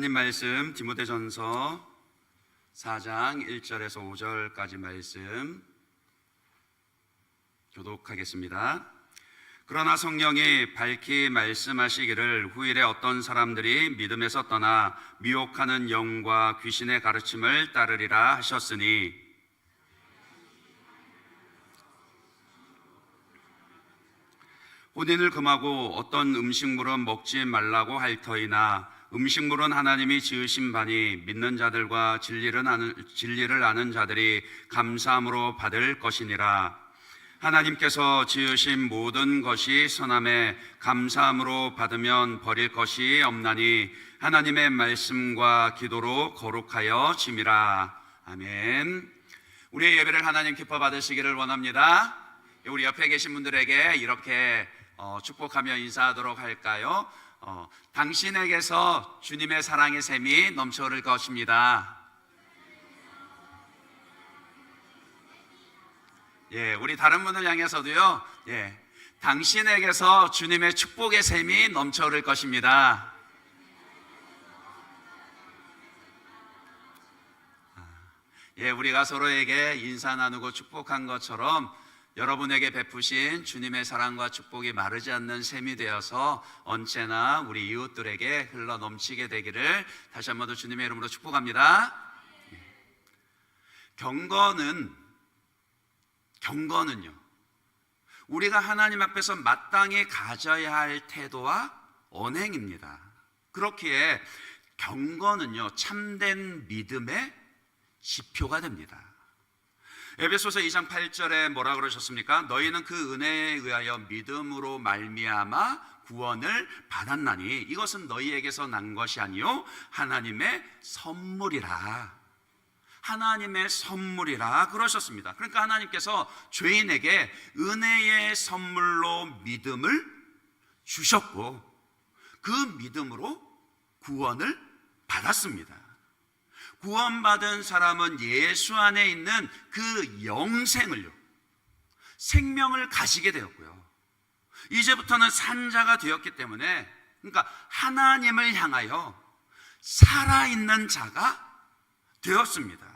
하나님 말씀 디모데전서 4장 1절에서 5절까지 말씀 교독하겠습니다. 그러나 성령이 밝히 말씀하시기를 후일에 어떤 사람들이 믿음에서 떠나 미혹하는 영과 귀신의 가르침을 따르리라 하셨으니 혼인을 금하고 어떤 음식물은 먹지 말라고 할 터이나 음식물은 하나님이 지으신 바니 믿는 자들과 진리를 아는, 진리를 아는 자들이 감사함으로 받을 것이니라. 하나님께서 지으신 모든 것이 선함에 감사함으로 받으면 버릴 것이 없나니 하나님의 말씀과 기도로 거룩하여 짐이라. 아멘. 우리의 예배를 하나님 기뻐 받으시기를 원합니다. 우리 옆에 계신 분들에게 이렇게 어, 축복하며 인사하도록 할까요? 어, 당신에게서 주님의 사랑의 샘이 넘쳐 흐를 것입니다. 예, 우리 다른 분들 향해서도요, 예, 당신에게서 주님의 축복의 샘이 넘쳐 흐를 것입니다. 아, 예, 우리가 서로에게 인사 나누고 축복한 것처럼 여러분에게 베푸신 주님의 사랑과 축복이 마르지 않는 샘이 되어서 언제나 우리 이웃들에게 흘러 넘치게 되기를 다시 한 번 더 주님의 이름으로 축복합니다. 경건은 경건은요. 우리가 하나님 앞에서 마땅히 가져야 할 태도와 언행입니다. 그렇기에 경건은요. 참된 믿음의 지표가 됩니다. 에베소서 2장 8절에 뭐라 그러셨습니까? 너희는 그 은혜에 의하여 믿음으로 말미암아 구원을 받았나니 이것은 너희에게서 난 것이 아니요 하나님의 선물이라. 하나님의 선물이라 그러셨습니다. 그러니까 하나님께서 죄인에게 은혜의 선물로 믿음을 주셨고 그 믿음으로 구원을 받았습니다. 구원받은 사람은 예수 안에 있는 그 영생을요, 생명을 가지게 되었고요. 이제부터는 산자가 되었기 때문에, 그러니까 하나님을 향하여 살아있는 자가 되었습니다.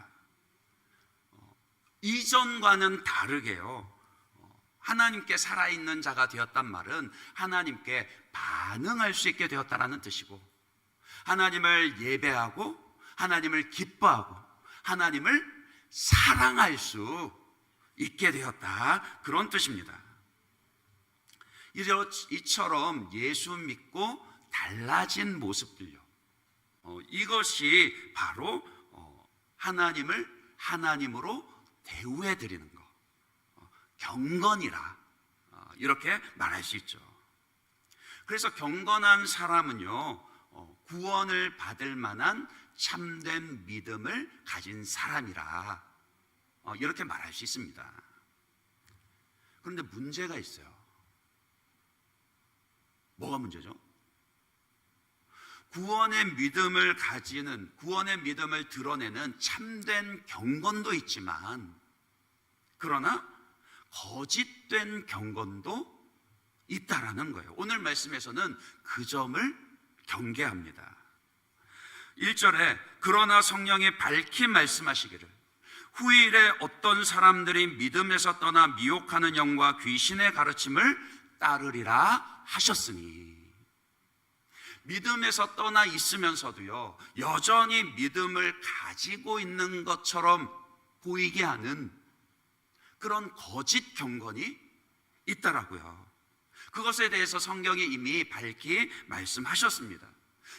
어, 이전과는 다르게요. 어, 하나님께 살아있는 자가 되었단 말은 하나님께 반응할 수 있게 되었다라는 뜻이고, 하나님을 예배하고 하나님을 기뻐하고 하나님을 사랑할 수 있게 되었다. 그런 뜻입니다. 이처럼 예수 믿고 달라진 모습들요. 어, 이것이 바로 어, 하나님을 하나님으로 대우해 드리는 것. 어, 경건이라 어, 이렇게 말할 수 있죠. 그래서 경건한 사람은요, 어, 구원을 받을 만한 참된 믿음을 가진 사람이라 어, 이렇게 말할 수 있습니다. 그런데 문제가 있어요. 뭐가 문제죠? 구원의 믿음을 가지는 구원의 믿음을 드러내는 참된 경건도 있지만 그러나 거짓된 경건도 있다라는 거예요. 오늘 말씀에서는 그 점을 경계합니다. 1절에 그러나 성령이 밝히 말씀하시기를 후일에 어떤 사람들이 믿음에서 떠나 미혹하는 영과 귀신의 가르침을 따르리라 하셨으니 믿음에서 떠나 있으면서도요 여전히 믿음을 가지고 있는 것처럼 보이게 하는 그런 거짓 경건이 있다라고요. 그것에 대해서 성경이 이미 밝히 말씀하셨습니다.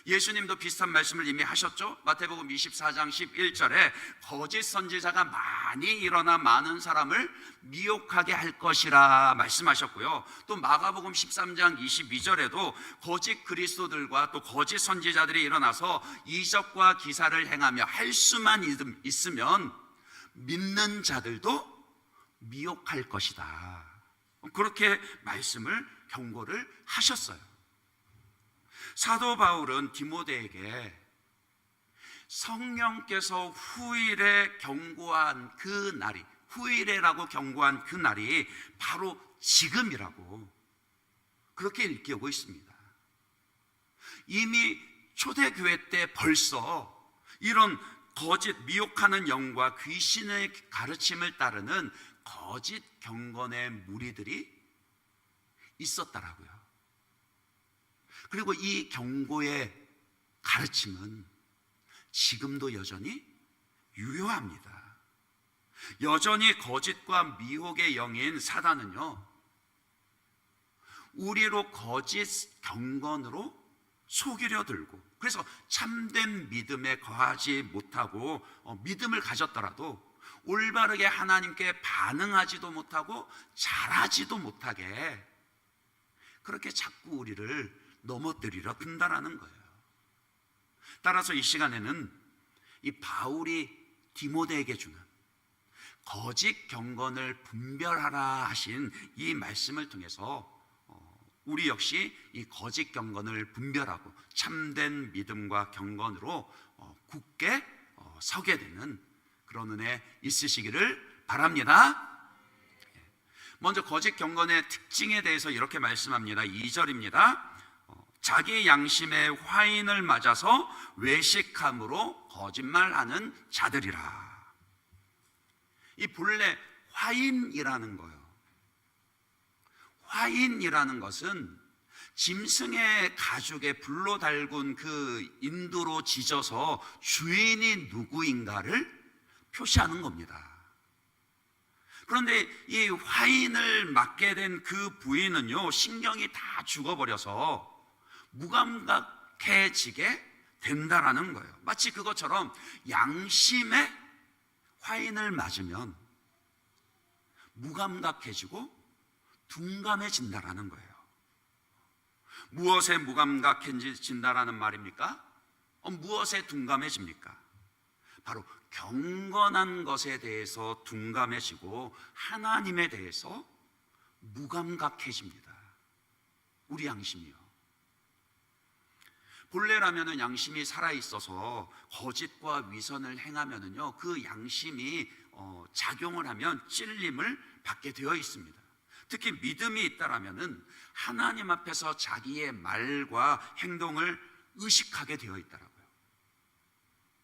예수님도 비슷한 말씀을 이미 하셨죠. 마태복음 24장 11절에 거짓 선지자가 많이 일어나 많은 사람을 미혹하게 할 것이라 말씀하셨고요. 또 마가복음 13장 22절에도 거짓 그리스도들과 또 거짓 선지자들이 일어나서 이적과 기사를 행하며 할 수만 있으면 믿는 자들도 미혹할 것이다. 그렇게 말씀을 경고를 하셨어요. 사도 바울은 디모데에게 성령께서 후일에 경고한 그 날이 후일에라고 경고한 그 날이 바로 지금이라고 그렇게 일깨우고 있습니다. 이미 초대교회 때 벌써 이런 거짓 미혹하는 영과 귀신의 가르침을 따르는 거짓 경건의 무리들이 있었다라고요. 그리고 이 경고의 가르침은 지금도 여전히 유효합니다. 여전히 거짓과 미혹의 영인 사단은요, 우리로 거짓 경건으로 속이려 들고, 그래서 참된 믿음에 거하지 못하고 어, 믿음을 가졌더라도 올바르게 하나님께 반응하지도 못하고 잘하지도 못하게 그렇게 자꾸 우리를 넘어뜨리려 든다라는 거예요. 따라서 이 시간에는 이 바울이 디모데에게 주는 거짓 경건을 분별하라 하신 이 말씀을 통해서 어, 우리 역시 이 거짓 경건을 분별하고 참된 믿음과 경건으로 어, 굳게 어, 서게 되는 그런 은혜 있으시기를 바랍니다. 먼저 거짓 경건의 특징에 대해서 이렇게 말씀합니다. 2절입니다. 어, 자기 양심의 화인을 맞아서 외식함으로 거짓말하는 자들이라. 이 본래 화인이라는 거요. 화인이라는 것은 짐승의 가죽에 불로 달군 그 인두로 지져서 주인이 누구인가를 표시하는 겁니다. 그런데 이 화인을 맞게 된 그 부인은요, 신경이 다 죽어버려서 무감각해지게 된다라는 거예요. 마치 그것처럼 양심에 화인을 맞으면 무감각해지고 둔감해진다라는 거예요. 무엇에 무감각해진다라는 말입니까? 어, 무엇에 둔감해집니까? 바로 경건한 것에 대해서 둔감해지고 하나님에 대해서 무감각해집니다. 우리 양심이요. 본래라면은 양심이 살아 있어서 거짓과 위선을 행하면은요 그 양심이 어, 작용을 하면 찔림을 받게 되어 있습니다. 특히 믿음이 있다라면은 하나님 앞에서 자기의 말과 행동을 의식하게 되어 있다라고요.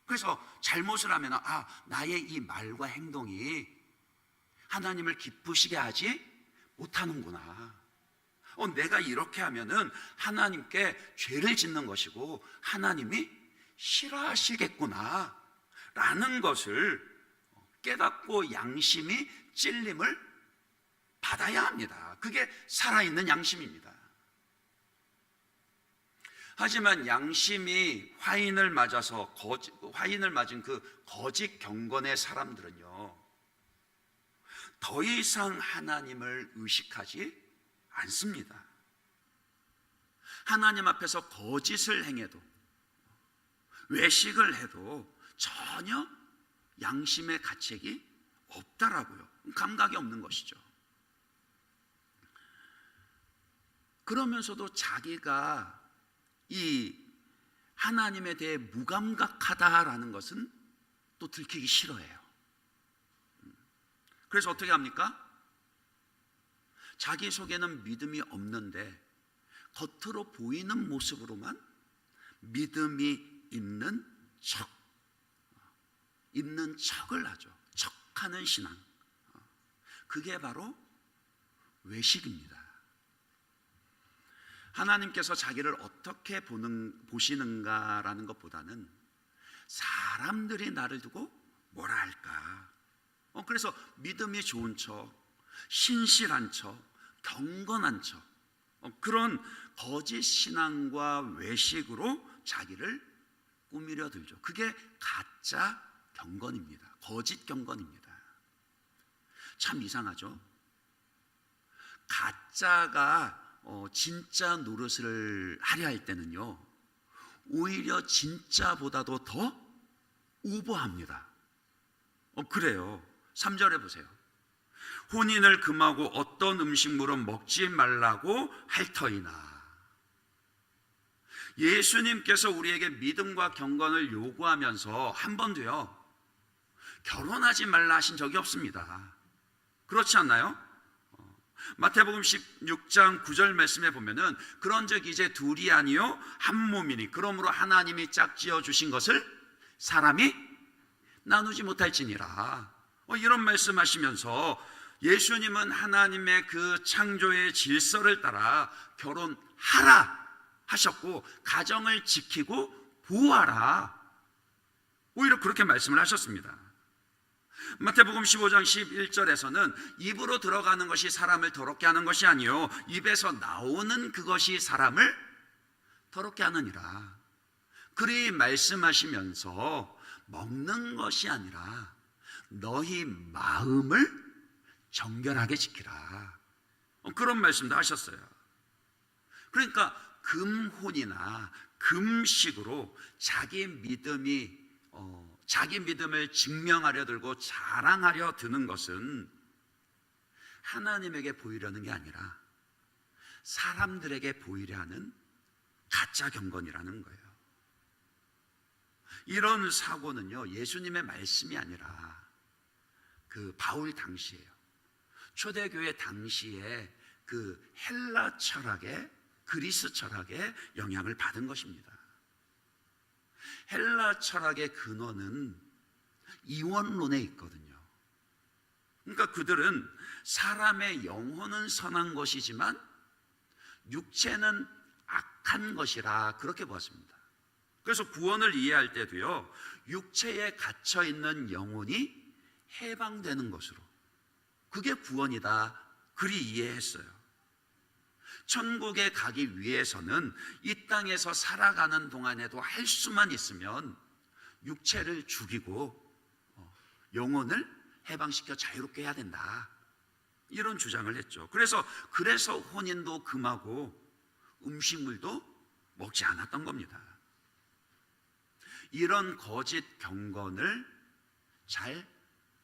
그래서 잘못을 하면 아 나의 이 말과 행동이 하나님을 기쁘시게 하지 못하는구나. 어, 내가 이렇게 하면은 하나님께 죄를 짓는 것이고 하나님이 싫어하시겠구나. 라는 것을 깨닫고 양심이 찔림을 받아야 합니다. 그게 살아있는 양심입니다. 하지만 양심이 화인을 맞아서 거짓, 화인을 맞은 그 거짓 경건의 사람들은요, 더 이상 하나님을 의식하지 않습니다. 하나님 앞에서 거짓을 행해도 외식을 해도 전혀 양심의 가책이 없다라고요. 감각이 없는 것이죠. 그러면서도 자기가 이 하나님에 대해 무감각하다라는 것은 또 들키기 싫어해요. 그래서 어떻게 합니까? 자기 속에는 믿음이 없는데 겉으로 보이는 모습으로만 믿음이 있는 척, 있는 척을 하죠. 척하는 신앙. 그게 바로 외식입니다. 하나님께서 자기를 어떻게 보는, 보시는가라는 것보다는 사람들이 나를 두고 뭐라 할까. 어, 그래서 믿음이 좋은 척, 신실한 척, 경건한 척, 어, 그런 거짓 신앙과 외식으로 자기를 꾸미려 들죠. 그게 가짜 경건입니다. 거짓 경건입니다. 참 이상하죠? 가짜가 어, 진짜 노릇을 하려 할 때는요, 오히려 진짜보다도 더 우보합니다. 어, 그래요. 3절에 보세요. 혼인을 금하고 어떤 음식물은 먹지 말라고 할 터이나. 예수님께서 우리에게 믿음과 경건을 요구하면서 한 번도요, 결혼하지 말라 하신 적이 없습니다. 그렇지 않나요? 마태복음 16장 9절 말씀에 보면은 그런즉 이제 둘이 아니요 한 몸이니 그러므로 하나님이 짝지어 주신 것을 사람이 나누지 못할지니라. 어, 이런 말씀하시면서 예수님은 하나님의 그 창조의 질서를 따라 결혼하라 하셨고 가정을 지키고 보호하라. 오히려 그렇게 말씀을 하셨습니다. 마태복음 15장 11절에서는 입으로 들어가는 것이 사람을 더럽게 하는 것이 아니요 입에서 나오는 그것이 사람을 더럽게 하느니라. 그리 말씀하시면서 먹는 것이 아니라 너희 마음을 정결하게 지키라. 어, 그런 말씀도 하셨어요. 그러니까 금혼이나 금식으로 자기 믿음이 어, 자기 믿음을 증명하려 들고 자랑하려 드는 것은 하나님에게 보이려는 게 아니라 사람들에게 보이려 하는 가짜 경건이라는 거예요. 이런 사고는요, 예수님의 말씀이 아니라 그 바울 당시에요. 초대교회 당시에 그 헬라 철학의 그리스 철학의 영향을 받은 것입니다. 헬라 철학의 근원은 이원론에 있거든요. 그러니까 그들은 사람의 영혼은 선한 것이지만 육체는 악한 것이라 그렇게 보았습니다. 그래서 구원을 이해할 때도요, 육체에 갇혀 있는 영혼이 해방되는 것으로 그게 구원이다. 그리 이해했어요. 천국에 가기 위해서는 이 땅에서 살아가는 동안에도 할 수만 있으면 육체를 죽이고 어, 영혼을 해방시켜 자유롭게 해야 된다. 이런 주장을 했죠. 그래서 그래서 혼인도 금하고 음식물도 먹지 않았던 겁니다. 이런 거짓 경건을 잘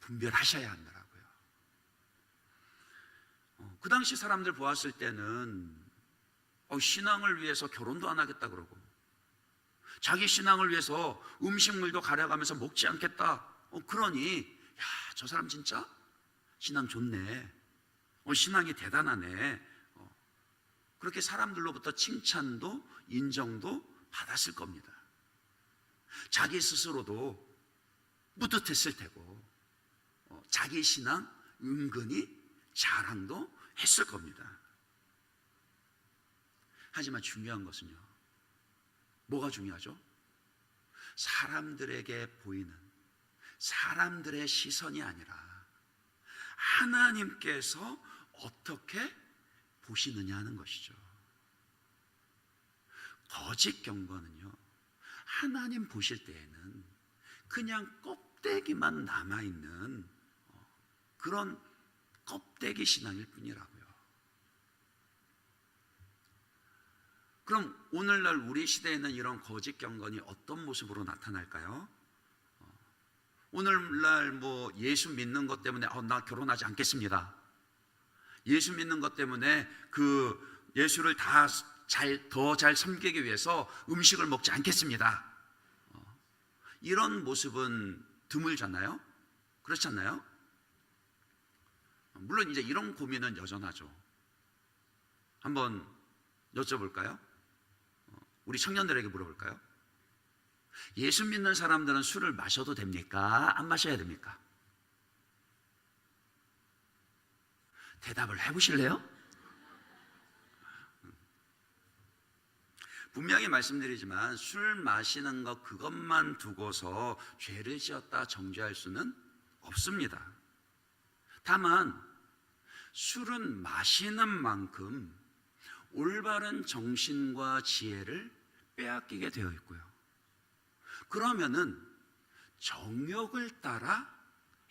분별하셔야. 어, 그 당시 사람들 보았을 때는 어, 신앙을 위해서 결혼도 안 하겠다 그러고 자기 신앙을 위해서 음식물도 가려가면서 먹지 않겠다. 어, 그러니 야, 저 사람 진짜 신앙 좋네. 어, 신앙이 대단하네. 어, 그렇게 사람들로부터 칭찬도 인정도 받았을 겁니다. 자기 스스로도 뿌듯했을 테고 어, 자기 신앙 은근히 자랑도 했을 겁니다. 하지만 중요한 것은요. 뭐가 중요하죠? 사람들에게 보이는 사람들의 시선이 아니라 하나님께서 어떻게 보시느냐 하는 것이죠. 거짓 경건은요. 하나님 보실 때에는 그냥 껍데기만 남아 있는 어, 그런 껍데기 신앙일 뿐이라고요. 그럼 오늘날 우리 시대에는 이런 거짓 경건이 어떤 모습으로 나타날까요? 어, 오늘날 뭐 예수 믿는 것 때문에 어, 나 결혼하지 않겠습니다. 예수 믿는 것 때문에 그 예수를 다 잘 더 잘 섬기기 위해서 음식을 먹지 않겠습니다. 어, 이런 모습은 드물잖아요. 그렇지 않나요? 물론 이제 이런 고민은 여전하죠. 한번 여쭤볼까요? 어, 우리 청년들에게 물어볼까요? 예수 믿는 사람들은 술을 마셔도 됩니까? 안 마셔야 됩니까? 대답을 해보실래요? 분명히 말씀드리지만 술 마시는 것 그것만 두고서 죄를 지었다 정죄할 수는 없습니다. 다만 술은 마시는 만큼 올바른 정신과 지혜를 빼앗기게 되어 있고요. 그러면은 정욕을 따라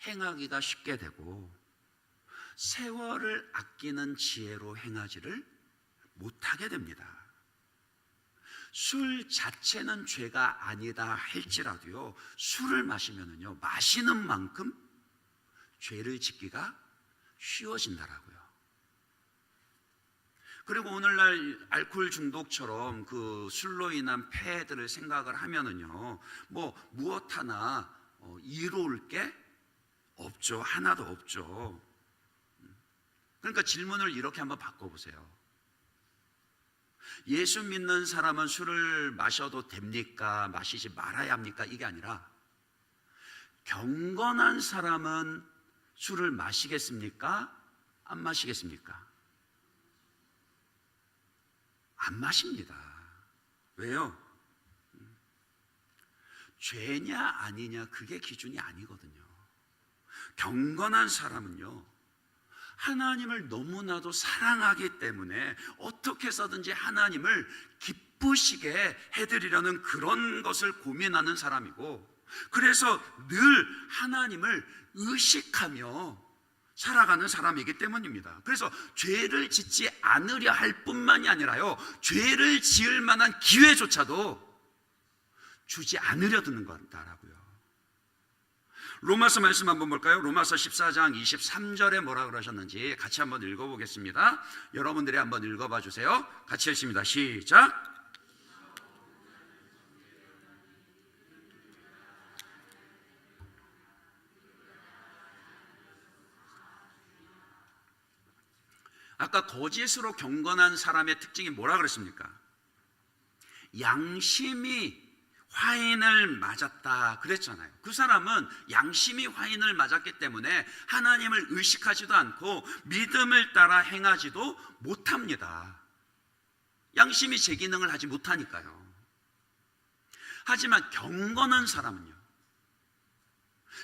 행하기가 쉽게 되고 세월을 아끼는 지혜로 행하지를 못하게 됩니다. 술 자체는 죄가 아니다 할지라도요, 술을 마시면은요, 마시는 만큼 죄를 짓기가 쉬워진다라고요. 그리고 오늘날 알코올 중독처럼 그 술로 인한 폐해들을 생각을 하면은요, 뭐 무엇 하나 어, 이로울 게 없죠. 하나도 없죠. 그러니까 질문을 이렇게 한번 바꿔보세요. 예수 믿는 사람은 술을 마셔도 됩니까? 마시지 말아야 합니까? 이게 아니라 경건한 사람은 술을 마시겠습니까? 안 마시겠습니까? 안 마십니다. 왜요? 죄냐 아니냐 그게 기준이 아니거든요. 경건한 사람은요. 하나님을 너무나도 사랑하기 때문에 어떻게 해서든지 하나님을 기쁘시게 해드리려는 그런 것을 고민하는 사람이고 그래서 늘 하나님을 의식하며 살아가는 사람이기 때문입니다. 그래서 죄를 짓지 않으려 할 뿐만이 아니라요, 죄를 지을 만한 기회조차도 주지 않으려 드는 거다라고요. 로마서 말씀 한번 볼까요? 로마서 14장 23절에 뭐라 그러셨는지 같이 한번 읽어보겠습니다. 여러분들이 한번 읽어봐 주세요. 같이 읽습니다. 시작. 아까 거짓으로 경건한 사람의 특징이 뭐라 그랬습니까? 양심이 화인을 맞았다 그랬잖아요. 그 사람은 양심이 화인을 맞았기 때문에 하나님을 의식하지도 않고 믿음을 따라 행하지도 못합니다. 양심이 제 기능을 하지 못하니까요. 하지만 경건한 사람은요.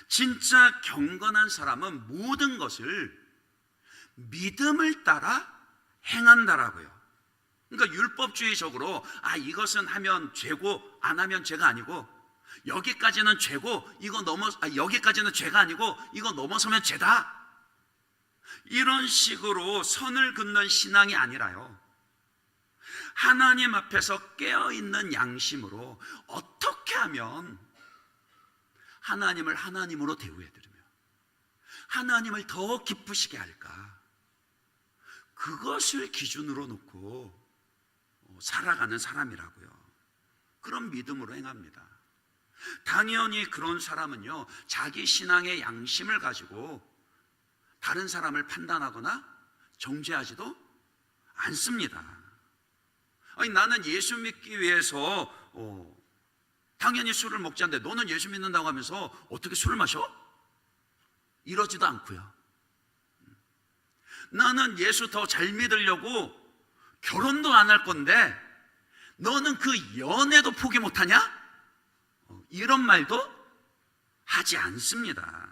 진짜 경건한 사람은 모든 것을 믿음을 따라 행한다라고요. 그러니까 율법주의적으로 아 이것은 하면 죄고 안 하면 죄가 아니고 여기까지는 죄고 이거 넘어 아, 여기까지는 죄가 아니고 이거 넘어서면 죄다. 이런 식으로 선을 긋는 신앙이 아니라요. 하나님 앞에서 깨어 있는 양심으로 어떻게 하면 하나님을 하나님으로 대우해 드리며 하나님을 더 기쁘시게 할까? 그것을 기준으로 놓고 살아가는 사람이라고요. 그런 믿음으로 행합니다. 당연히 그런 사람은요, 자기 신앙의 양심을 가지고 다른 사람을 판단하거나 정죄하지도 않습니다. 아니, 나는 예수 믿기 위해서, 어, 당연히 술을 먹지 않는데 너는 예수 믿는다고 하면서 어떻게 술을 마셔? 이러지도 않고요. 나는 예수 더 잘 믿으려고 결혼도 안 할 건데 너는 그 연애도 포기 못하냐? 어, 이런 말도 하지 않습니다.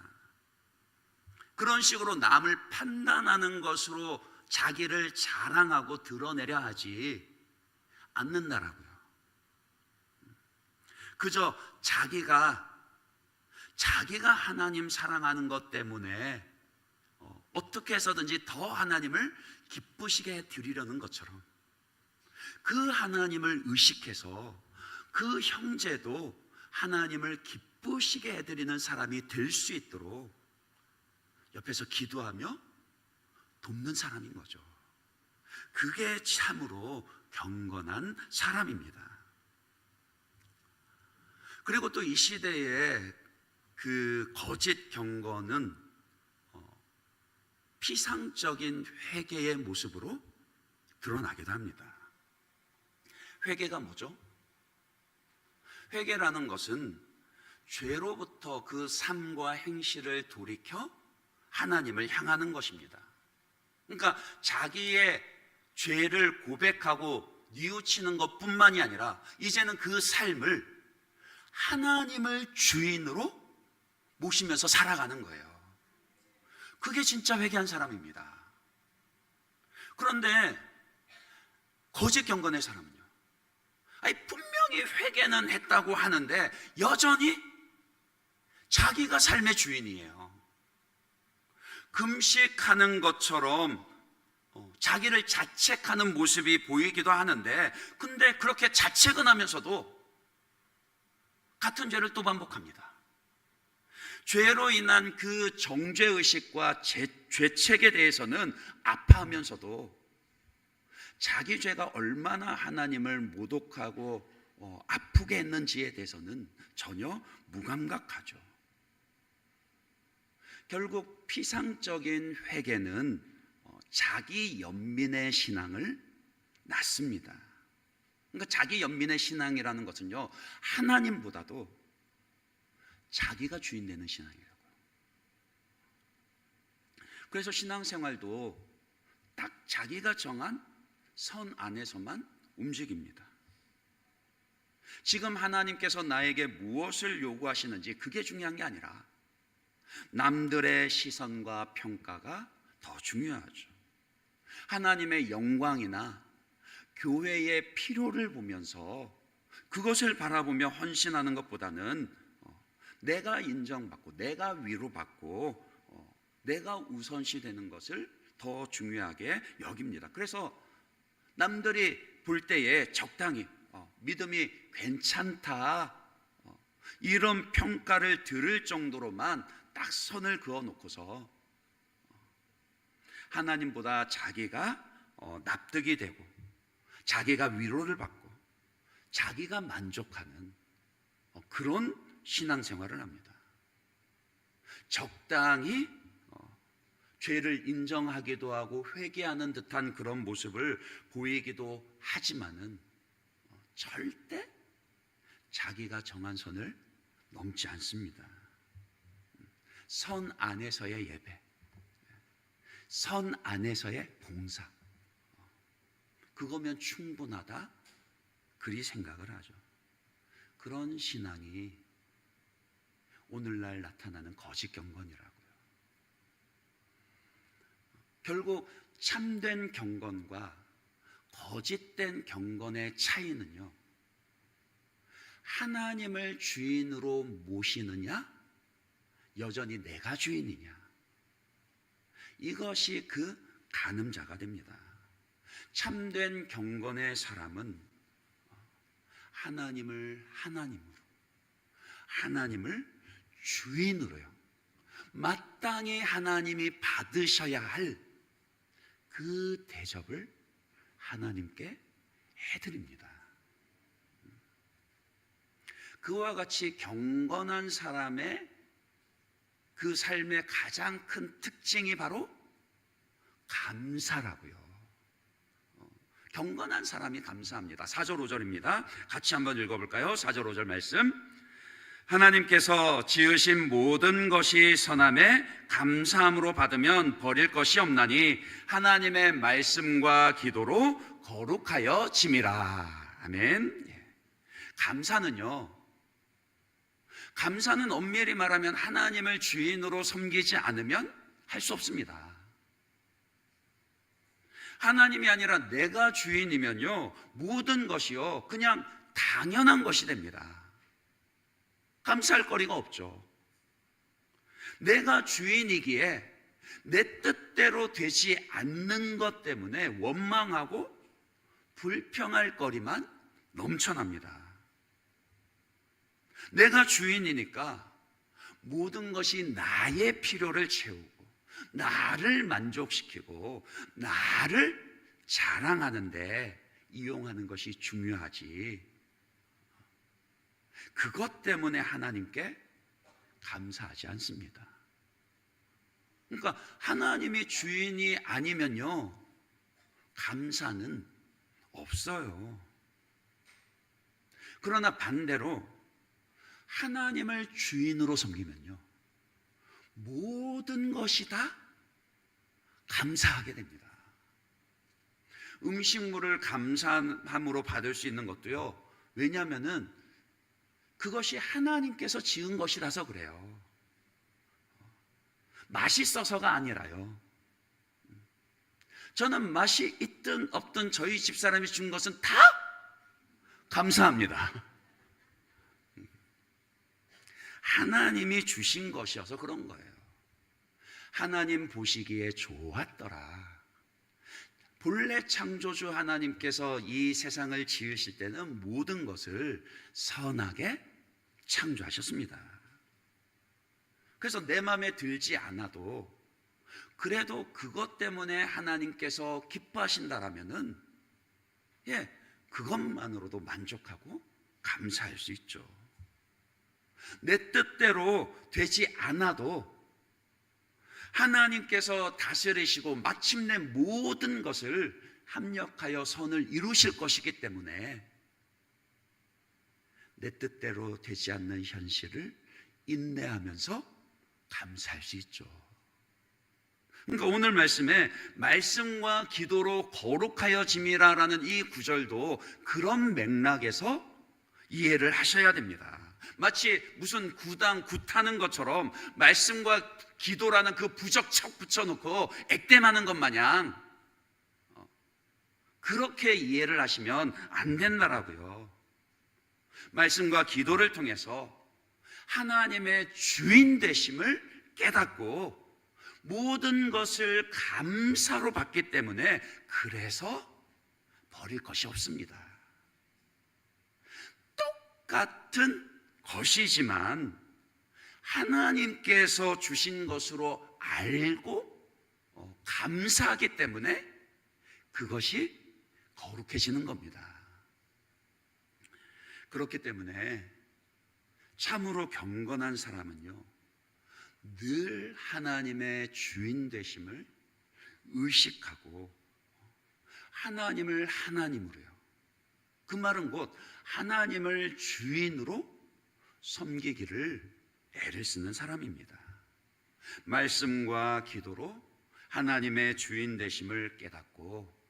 그런 식으로 남을 판단하는 것으로 자기를 자랑하고 드러내려 하지 않는다라고요. 그저 자기가 자기가 하나님 사랑하는 것 때문에 어, 어떻게 해서든지 더 하나님을 기쁘시게 해 드리려는 것처럼 그 하나님을 의식해서 그 형제도 하나님을 기쁘시게 해드리는 사람이 될 수 있도록 옆에서 기도하며 돕는 사람인 거죠. 그게 참으로 경건한 사람입니다. 그리고 또 이 시대에 그 거짓 경건은 어, 피상적인 회개의 모습으로 드러나기도 합니다. 회개가 뭐죠? 회개라는 것은 죄로부터 그 삶과 행실을 돌이켜 하나님을 향하는 것입니다. 그러니까 자기의 죄를 고백하고 뉘우치는 것 뿐만이 아니라 이제는 그 삶을 하나님을 주인으로 모시면서 살아가는 거예요. 그게 진짜 회개한 사람입니다. 그런데 거짓 경건의 사람은요. 아니 분명히 회개는 했다고 하는데 여전히 자기가 삶의 주인이에요. 금식하는 것처럼 어, 자기를 자책하는 모습이 보이기도 하는데 근데 그렇게 자책은 하면서도 같은 죄를 또 반복합니다. 죄로 인한 그 정죄의식과 제- 죄책에 대해서는 아파하면서도 자기 죄가 얼마나 하나님을 모독하고 어, 아프게 했는지에 대해서는 전혀 무감각하죠. 결국 피상적인 회개는 어, 자기 연민의 신앙을 낳습니다. 그러니까 자기 연민의 신앙이라는 것은요 하나님보다도 자기가 주인 되는 신앙이라고요. 그래서 신앙생활도 딱 자기가 정한 선 안에서만 움직입니다. 지금 하나님께서 나에게 무엇을 요구하시는지 그게 중요한 게 아니라 남들의 시선과 평가가 더 중요하죠. 하나님의 영광이나 교회의 필요를 보면서 그것을 바라보며 헌신하는 것보다는 어, 내가 인정받고 내가 위로받고 어, 내가 우선시 되는 것을 더 중요하게 여깁니다. 그래서 남들이 볼 때에 적당히 어, 믿음이 괜찮다 어, 이런 평가를 들을 정도로만 딱 선을 그어 놓고서 어, 하나님보다 자기가 어, 납득이 되고 자기가 위로를 받고 자기가 만족하는 어, 그런 신앙생활을 합니다. 적당히 어, 죄를 인정하기도 하고 회개하는 듯한 그런 모습을 보이기도 하지만은 어, 절대 자기가 정한 선을 넘지 않습니다. 선 안에서의 예배, 선 안에서의 봉사, 그거면 충분하다. 그리 생각을 하죠. 그런 신앙이 오늘날 나타나는 거짓 경건이라고요. 결국 참된 경건과 거짓된 경건의 차이는요. 하나님을 주인으로 모시느냐, 여전히 내가 주인이냐. 이것이 그 가늠자가 됩니다. 참된 경건의 사람은 하나님을 하나님으로, 하나님을 주인으로요. 마땅히 하나님이 받으셔야 할 그 대접을 하나님께 해드립니다. 그와 같이 경건한 사람의 그 삶의 가장 큰 특징이 바로 감사라고요. 어, 경건한 사람이 감사합니다. 4절 5절입니다. 같이 한번 읽어볼까요? 4절 5절 말씀. 하나님께서 지으신 모든 것이 선함에 감사함으로 받으면 버릴 것이 없나니 하나님의 말씀과 기도로 거룩하여 짐이라. 아멘. 예. 감사는요. 감사는 엄밀히 말하면 하나님을 주인으로 섬기지 않으면 할 수 없습니다. 하나님이 아니라 내가 주인이면요, 모든 것이요, 그냥 당연한 것이 됩니다. 감사할 거리가 없죠. 내가 주인이기에 내 뜻대로 되지 않는 것 때문에 원망하고 불평할 거리만 넘쳐납니다. 내가 주인이니까 모든 것이 나의 필요를 채우고 나를 만족시키고 나를 자랑하는데 이용하는 것이 중요하지. 그것 때문에 하나님께 감사하지 않습니다. 그러니까 하나님이 주인이 아니면요. 감사는 없어요. 그러나 반대로 하나님을 주인으로 섬기면요. 모든 것이 다 감사하게 됩니다. 음식물을 감사함으로 받을 수 있는 것도요. 왜냐하면은 그것이 하나님께서 지은 것이라서 그래요. 맛있어서가 아니라요. 저는 맛이 있든 없든 저희 집사람이 준 것은 다 감사합니다. 하나님이 주신 것이어서 그런 거예요. 하나님 보시기에 좋았더라. 본래 창조주 하나님께서 이 세상을 지으실 때는 모든 것을 선하게 창조하셨습니다. 그래서 내 마음에 들지 않아도 그래도 그것 때문에 하나님께서 기뻐하신다라면은 예, 그것만으로도 만족하고 감사할 수 있죠. 내 뜻대로 되지 않아도 하나님께서 다스리시고 마침내 모든 것을 합력하여 선을 이루실 것이기 때문에 내 뜻대로 되지 않는 현실을 인내하면서 감사할 수 있죠. 그러니까 오늘 말씀에 말씀과 기도로 거룩하여 짐이라라는 이 구절도 그런 맥락에서 이해를 하셔야 됩니다. 마치 무슨 구당 굿하는 것처럼 말씀과 기도라는 그 부적 척 붙여놓고 액땜하는 것 마냥 어, 그렇게 이해를 하시면 안 된다라고요. 말씀과 기도를 통해서 하나님의 주인 되심을 깨닫고 모든 것을 감사로 받기 때문에 그래서 버릴 것이 없습니다. 똑같은 것이지만 하나님께서 주신 것으로 알고 어, 감사하기 때문에 그것이 거룩해지는 겁니다. 그렇기 때문에 참으로 경건한 사람은요, 늘 하나님의 주인 되심을 의식하고 하나님을 하나님으로요. 그 말은 곧 하나님을 주인으로 섬기기를 애를 쓰는 사람입니다. 말씀과 기도로 하나님의 주인 되심을 깨닫고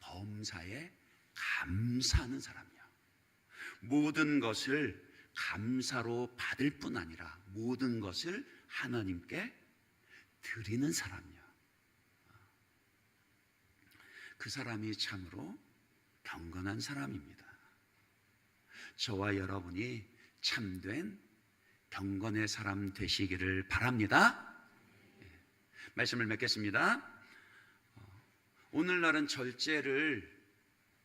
범사에 감사하는 사람이요. 모든 것을 감사로 받을 뿐 아니라 모든 것을 하나님께 드리는 사람이요. 그 사람이 참으로 경건한 사람입니다. 저와 여러분이 참된 경건의 사람 되시기를 바랍니다. 예. 말씀을 맺겠습니다. 어, 오늘날은 절제를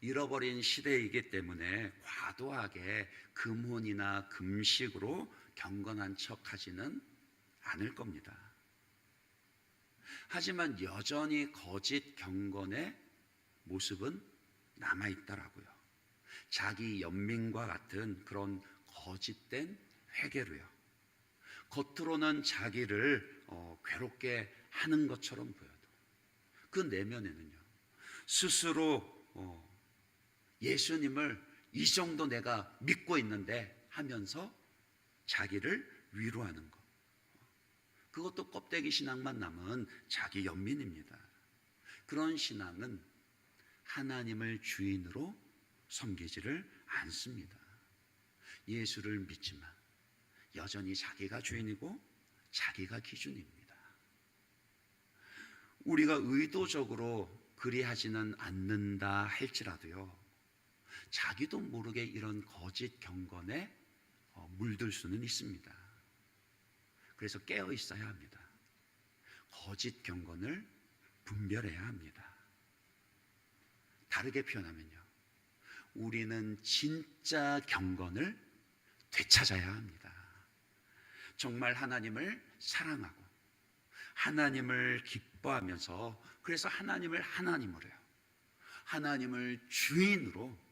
잃어버린 시대이기 때문에 과도하게 금혼이나 금식으로 경건한 척 하지는 않을 겁니다. 하지만 여전히 거짓 경건의 모습은 남아 있더라고요. 자기 연민과 같은 그런 거짓된 회개로요. 겉으로는 자기를 어, 괴롭게 하는 것처럼 보여도 그 내면에는요. 스스로 어, 예수님을 이 정도 내가 믿고 있는데 하면서 자기를 위로하는 것. 그것도 껍데기 신앙만 남은 자기 연민입니다. 그런 신앙은 하나님을 주인으로 섬기지를 않습니다. 예수를 믿지만 여전히 자기가 주인이고 자기가 기준입니다. 우리가 의도적으로 그리하지는 않는다 할지라도요. 자기도 모르게 이런 거짓 경건에 어, 물들 수는 있습니다. 그래서 깨어 있어야 합니다. 거짓 경건을 분별해야 합니다. 다르게 표현하면요. 우리는 진짜 경건을 되찾아야 합니다. 정말 하나님을 사랑하고 하나님을 기뻐하면서 그래서 하나님을 하나님으로요. 하나님을 주인으로 어,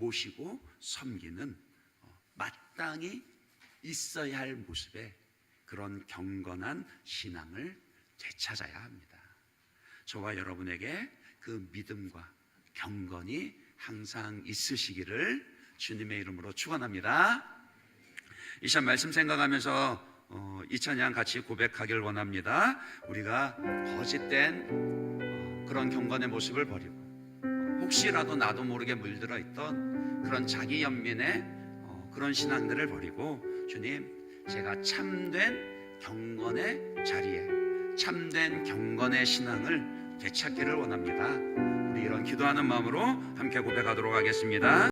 모시고 섬기는 어, 마땅히 있어야 할 모습의 그런 경건한 신앙을 되찾아야 합니다. 저와 여러분에게 그 믿음과 경건이 항상 있으시기를 주님의 이름으로 축원합니다. 이 시간 말씀 생각하면서 어, 이 찬양 같이 고백하길 원합니다. 우리가 거짓된 어, 그런 경건의 모습을 버리고 혹시라도 나도 모르게 물들어 있던 그런 자기 연민의 어, 그런 신앙들을 버리고 주님 제가 참된 경건의 자리에 참된 경건의 신앙을 되찾기를 원합니다. 우리 이런 기도하는 마음으로 함께 고백하도록 하겠습니다.